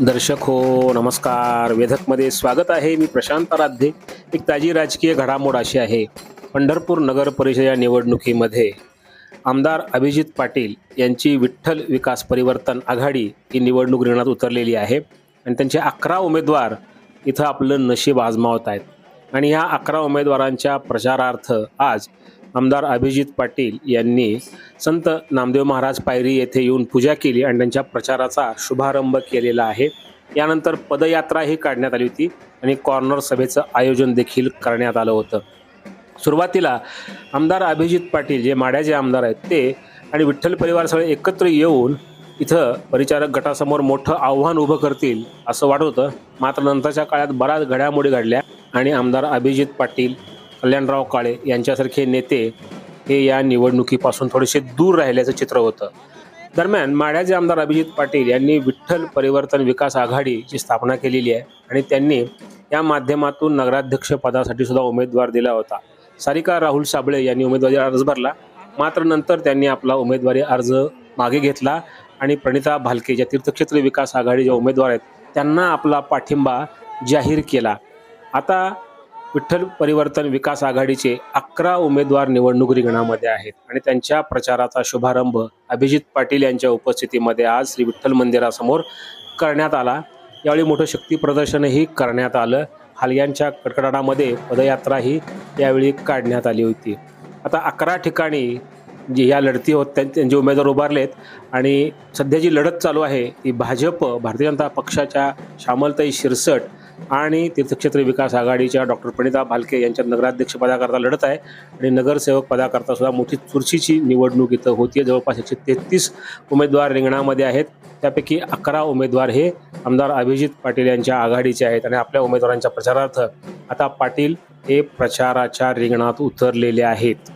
दर्शक हो नमस्कार. वेधकमध्ये स्वागत आहे. मी प्रशांत आराध्ये. एक ताजी राजकीय घडामोड अशी आहे. पंढरपूर नगर परिषद या निवडणुकीमध्ये आमदार अभिजित पाटील यांची विठ्ठल विकास परिवर्तन आघाडी ही निवडणूक रिंगणात उतरलेली आहे. आणि त्यांचे अकरा उमेदवार इथं आपलं नशीब आजमावत आहेत. आणि ह्या अकरा उमेदवारांच्या प्रचारार्थ आज आमदार अभिजित पाटील यांनी संत नामदेव महाराज पायरी येथे येऊन पूजा केली आणि त्यांच्या प्रचाराचा शुभारंभ केलेला आहे. यानंतर पदयात्राही काढण्यात आली होती आणि कॉर्नर सभेचं आयोजन देखील करण्यात आलं होतं. सुरुवातीला आमदार अभिजित पाटील जे माड्याचे आमदार आहेत ते आणि विठ्ठल परिवार सगळे एकत्र येऊन इथं परिचारक गटासमोर मोठं आव्हान उभं करतील असं वाटत होतं. मात्र नंतरच्या काळात बऱ्याच घडामोडी घडल्या आणि आमदार अभिजित पाटील कल्याणराव काळे यांच्यासारखे नेते हे या निवडणुकीपासून थोडेसे दूर राहिल्याचं चित्र होतं. दरम्यान माढ्याचे आमदार अभिजित पाटील यांनी विठ्ठल परिवर्तन विकास आघाडीची स्थापना केलेली आहे आणि त्यांनी या माध्यमातून नगराध्यक्ष पदासाठी सुद्धा उमेदवार दिला होता. सारिका राहुल साबळे यांनी उमेदवारी अर्ज भरला. मात्र नंतर त्यांनी आपला उमेदवारी अर्ज मागे घेतला आणि प्रणिता भालके ज्या तीर्थक्षेत्र विकास आघाडीच्या उमेदवार आहेत त्यांना आपला पाठिंबा जाहीर केला. आता विठ्ठल परिवर्तन विकास आघाडीचे अकरा उमेदवार निवडणूक रिंगणामध्ये आहेत. आणि त्यांच्या प्रचाराचा शुभारंभ अभिजित पाटील यांच्या उपस्थितीमध्ये आज श्री विठ्ठल मंदिरासमोर करण्यात आला. यावेळी मोठं शक्ती प्रदर्शनही करण्यात आलं. हलग्यांच्या कडकडाटामध्ये पदयात्राही यावेळी काढण्यात आली होती. आता अकरा ठिकाणी जी या लढती होत त्यां- त्यांचे उमेदवार उभारलेत आणि सध्या जी लढत चालू आहे ती भाजप भारतीय जनता पक्षाच्या श्यामलताई शिरसट आणि तीर्थक्षेत्र विकास आघाडीच्या डॉक्टर प्रणिता भालके यांच्या नगराध्यक्ष पदाकरता लढत आहे. आणि नगरसेवक पदाकरता सुद्धा मोठी चुरशीची निवडणूक इथं होती जवळपास एकशे तेहतीस उमेदवार रिंगणामध्ये आहेत. त्यापैकी अकरा उमेदवार हे आमदार अभिजित पाटील यांच्या आघाडीचे आहेत. आणि आपल्या उमेदवारांच्या प्रचारार्थ आता पाटील हे प्रचाराच्या रिंगणात उतरलेले आहेत.